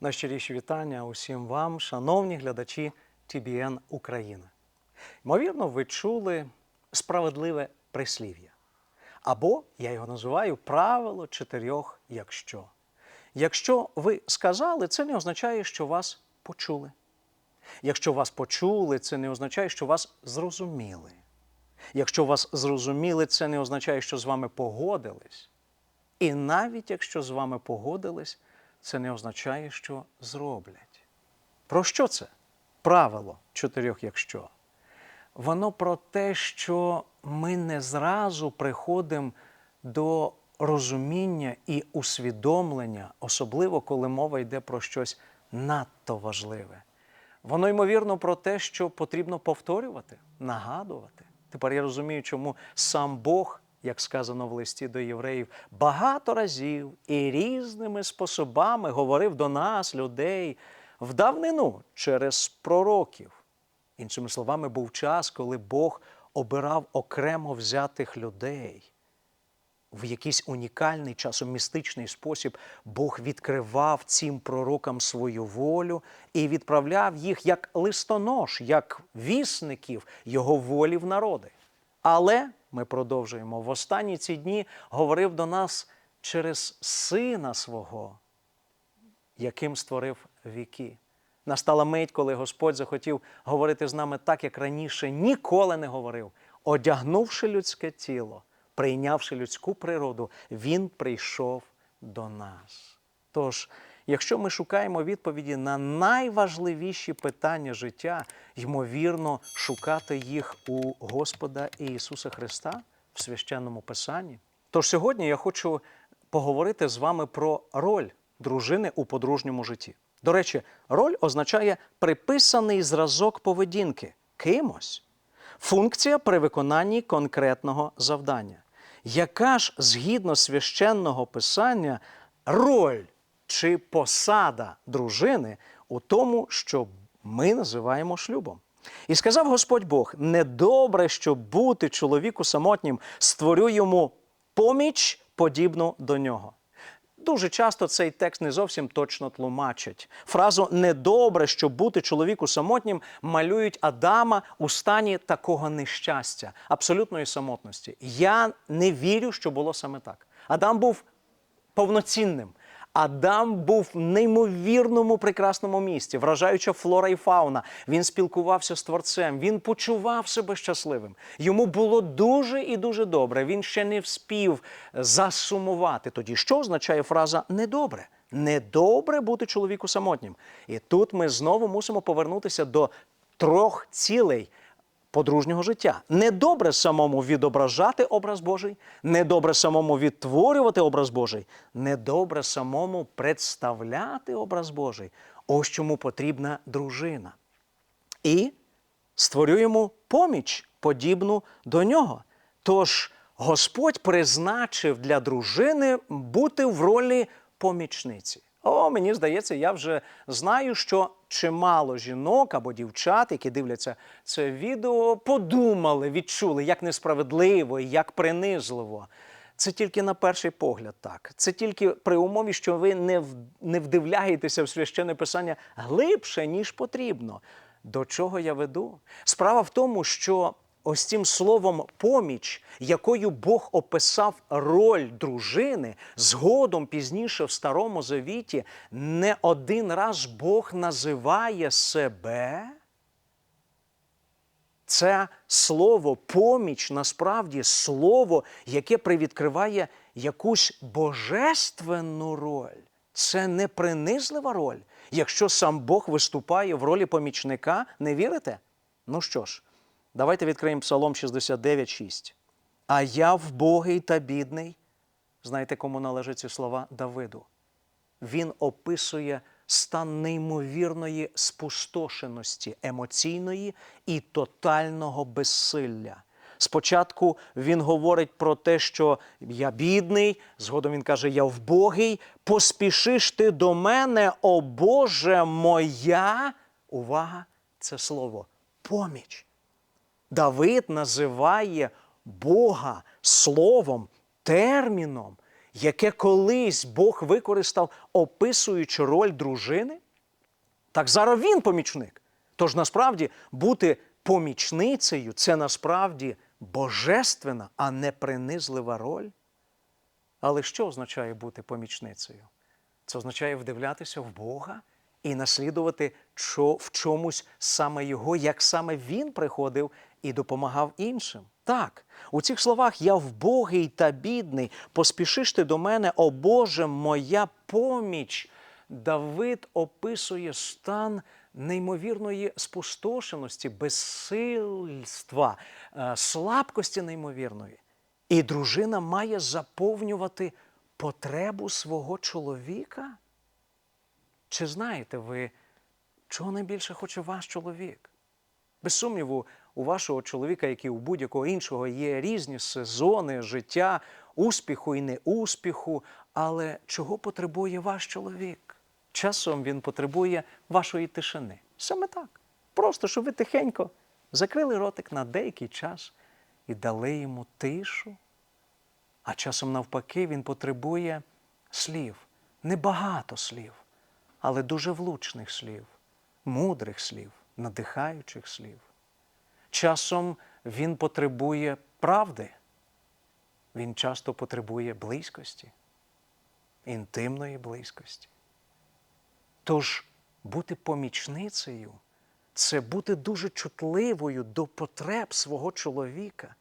Найщиріші вітання усім вам, шановні глядачі TBN Україна. Ймовірно, ви чули справедливе прислів'я. Або я його називаю правило чотирьох якщо. Якщо ви сказали, це не означає, що вас почули. Якщо вас почули, це не означає, що вас зрозуміли. Якщо вас зрозуміли, це не означає, що з вами погодились. І навіть якщо з вами погодились, це не означає, що зроблять. Про що це? Правило чотирьох якщо. Воно про те, що ми не зразу приходимо до розуміння і усвідомлення, особливо коли мова йде про щось надто важливе. Воно ймовірно про те, що потрібно повторювати, нагадувати. Тепер я розумію, чому сам Бог, як сказано в листі до євреїв, багато разів і різними способами говорив до нас, людей, в давнину через пророків. Іншими словами, був час, коли Бог обирав окремо взятих людей. В якийсь унікальний часомістичний спосіб Бог відкривав цим пророкам свою волю і відправляв їх як листонож, як вісників його волі в народи. Але ми продовжуємо в останні ці дні говорив до нас через сина свого, яким створив віки. Настала мить, коли Господь захотів говорити з нами так, як раніше ніколи не говорив, одягнувши людське тіло, прийнявши людську природу, Він прийшов до нас. Тож, якщо ми шукаємо відповіді на найважливіші питання життя, ймовірно, шукати їх у Господа Ісуса Христа в священному Писанні. Тож сьогодні я хочу поговорити з вами про роль дружини у подружньому житті. До речі, роль означає приписаний зразок поведінки кимось, функція при виконанні конкретного завдання. Яка ж згідно священного писання роль чи посада дружини у тому, що ми називаємо шлюбом? І сказав Господь Бог: недобре, щоб бути чоловіку самотнім, створю йому поміч, подібну до нього. Дуже часто цей текст не зовсім точно тлумачить. Фразу недобре, щоб бути чоловіку самотнім, малюють Адама у стані такого нещастя, абсолютної самотності. Я не вірю, що було саме так. Адам був повноцінним. Адам був в неймовірному прекрасному місці, вражаюча флора і фауна. Він спілкувався з творцем, він почував себе щасливим. Йому було дуже і дуже добре. Він ще не вспів засумувати. Тоді що означає фраза недобре? Недобре бути чоловіку самотнім. І тут ми знову мусимо повернутися до трьох цілей подружнього життя. Недобре самому відображати образ Божий, недобре самому відтворювати образ Божий, недобре самому представляти образ Божий. Ось чому потрібна дружина. І створюємо поміч, подібну до нього. Тож Господь призначив для дружини бути в ролі помічниці. О, мені здається, я вже знаю, що чимало жінок або дівчат, які дивляться це відео, подумали, відчули, як несправедливо як принизливо. Це тільки на перший погляд так. Це тільки при умові, що ви не, не вдивляєтеся в священне писання глибше, ніж потрібно. До чого я веду? Справа в тому, що ось цим словом поміч, якою Бог описав роль дружини, згодом пізніше в Старому Завіті, не один раз Бог називає себе. Це слово поміч насправді слово, яке привідкриває якусь божественну роль. Це не принизлива роль. Якщо сам Бог виступає в ролі помічника, не вірите? Ну що ж, давайте відкриємо Псалом 69,6. А я вбогий та бідний. Знаєте, кому належать ці слова? Давиду він описує стан неймовірної спустошеності емоційної і тотального безсилля. Спочатку він говорить про те, що я бідний, згодом він каже, я вбогий, поспішиш ти до мене, о Боже моя. Увага, це слово поміч. Давид називає Бога словом, терміном, яке колись Бог використав, описуючи роль дружини, так зараз він помічник. Тож насправді бути помічницею це насправді божественна, а не принизлива роль. Але що означає бути помічницею? Це означає вдивлятися в Бога і наслідувати в чомусь саме Його, як саме Він приходив і допомагав іншим. Так, у цих словах я вбогий та бідний, поспішиш ти до мене, о Боже, моя поміч. Давид описує стан неймовірної спустошеності, безсильства, е, слабкості неймовірної. І дружина має заповнювати потребу свого чоловіка? Чи знаєте ви, чого найбільше хоче ваш чоловік? Без сумніву, у вашого чоловіка, як і у будь-якого іншого, є різні сезони життя, успіху і неуспіху. Але чого потребує ваш чоловік? Часом він потребує вашої тишини. Саме так. Просто щоб ви тихенько закрили ротик на деякий час і дали йому тишу. А часом, навпаки, він потребує слів, небагато слів, але дуже влучних слів, мудрих слів, надихаючих слів. Часом він потребує правди, він часто потребує близькості, інтимної близькості. Тож бути помічницею це бути дуже чутливою до потреб свого чоловіка,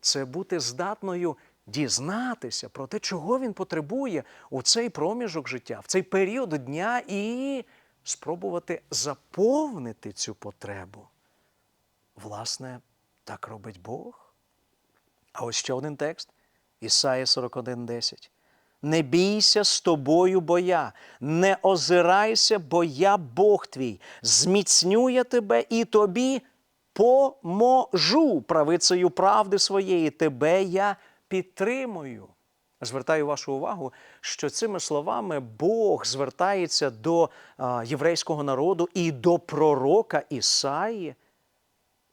це бути здатною дізнатися про те, чого він потребує у цей проміжок життя, в цей період дня і спробувати заповнити цю потребу. Власне, так робить Бог. А ось ще один текст Ісая 41:10. Не бійся з тобою, бо я, не озирайся, бо я Бог твій, зміцню я тебе і тобі поможу правицею правди своєї, тебе я підтримую. Звертаю вашу увагу, що цими словами Бог звертається до єврейського народу і до пророка Ісаї.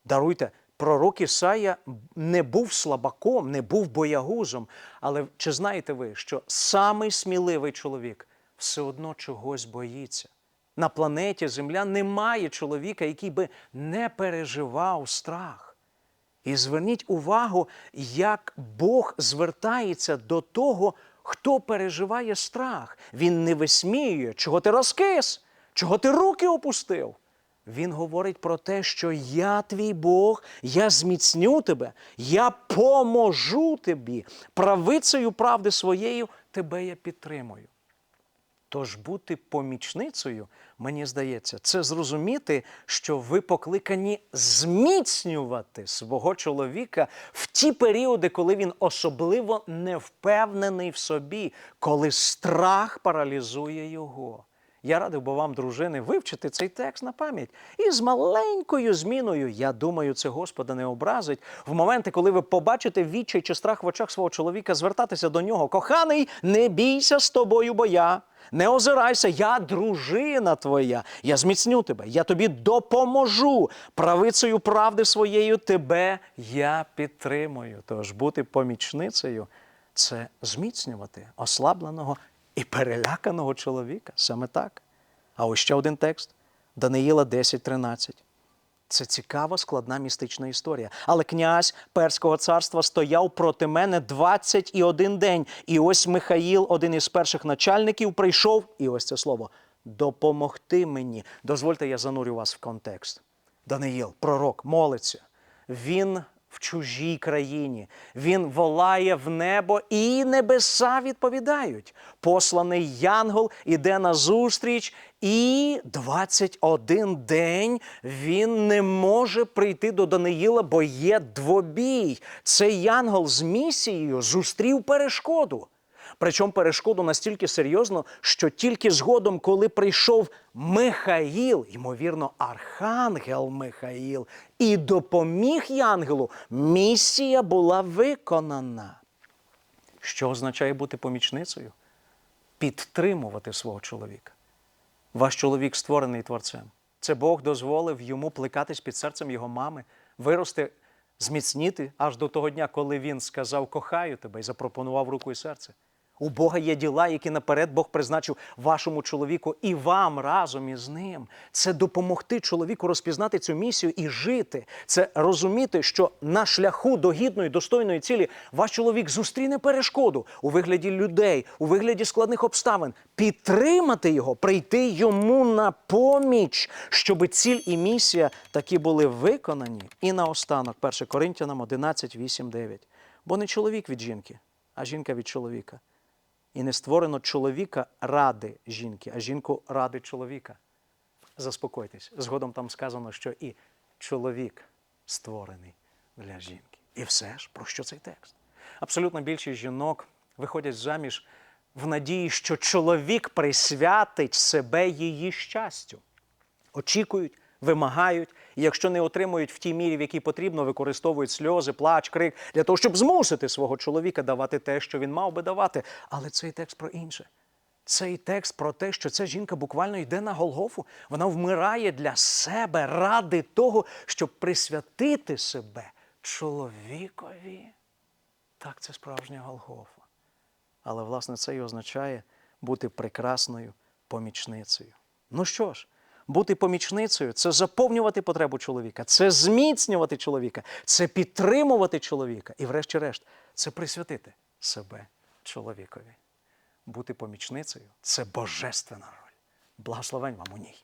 Даруйте, пророк Ісая не був слабаком, не був боягузом. Але чи знаєте ви, що самий сміливий чоловік все одно чогось боїться? На планеті Земля немає чоловіка, який би не переживав страх. І зверніть увагу, як Бог звертається до того, хто переживає страх. Він не висміює, чого ти розкис, чого ти руки опустив. Він говорить про те, що я твій Бог, я зміцню тебе, я поможу тобі, правицею правди своєю тебе я підтримую. Тож бути помічницею, мені здається, це зрозуміти, що ви покликані зміцнювати свого чоловіка в ті періоди, коли він особливо не впевнений в собі, коли страх паралізує його. Я радив би вам, дружини, вивчити цей текст на пам'ять. І з маленькою зміною, я думаю, це Господа не образить. В моменти, коли ви побачите відчай чи страх в очах свого чоловіка, звертатися до нього. Коханий, не бійся з тобою, бо я. Не озирайся, я дружина твоя, я зміцню тебе, я тобі допоможу. Правицею правди своєю тебе я підтримую. Тож бути помічницею це зміцнювати ослабленого і переляканого чоловіка. Саме так. А ось ще один текст Даниїла 10.13. Це цікава, складна містична історія. Але князь Перського царства стояв проти мене 21 день. І ось Михаїл, один із перших начальників, прийшов, і ось це слово, допомогти мені. Дозвольте, я занурю вас в контекст. Даниїл, пророк, молиться. Він в чужій країні. Він волає в небо, і небеса відповідають. Посланий Янгол іде на зустріч, і 21 день він не може прийти до Даниїла, бо є двобій. Цей Янгол з місією зустрів перешкоду. Причому перешкоду настільки серйозно, що тільки згодом, коли прийшов Михаїл, ймовірно, архангел Михаїл, і допоміг Янгелу, місія була виконана. Що означає бути помічницею? Підтримувати свого чоловіка. Ваш чоловік створений творцем. Це Бог дозволив йому плекатись під серцем його мами, вирости, зміцніти аж до того дня, коли він сказав кохаю тебе і запропонував руку і серце. У Бога є діла, які наперед Бог призначив вашому чоловіку і вам разом із ним. Це допомогти чоловіку розпізнати цю місію і жити. Це розуміти, що на шляху до гідної, достойної цілі ваш чоловік зустріне перешкоду у вигляді людей, у вигляді складних обставин, підтримати його, прийти йому на поміч, щоб ціль і місія такі були виконані. І наостанок, 1 Коринтянам 11, 8, 9. Бо не чоловік від жінки, а жінка від чоловіка. І не створено чоловіка ради жінки, а жінку ради чоловіка. Заспокойтесь. Згодом там сказано, що і чоловік створений для жінки. І все ж, про що цей текст? Абсолютно більшість жінок виходять заміж в надії, що чоловік присвятить себе її щастю. Очікують, вимагають, і якщо не отримують в тій мірі, в якій потрібно, використовують сльози, плач, крик для того, щоб змусити свого чоловіка давати те, що він мав би давати. Але цей текст про інше. Цей текст про те, що ця жінка буквально йде на Голгофу. Вона вмирає для себе ради того, щоб присвятити себе чоловікові. Так, це справжня Голгофа. Але, власне, це і означає бути прекрасною помічницею. Ну що ж, бути помічницею це заповнювати потребу чоловіка, це зміцнювати чоловіка, це підтримувати чоловіка і, врешті-решт, це присвятити себе чоловікові. Бути помічницею це божественна роль. Благословень вам у ній.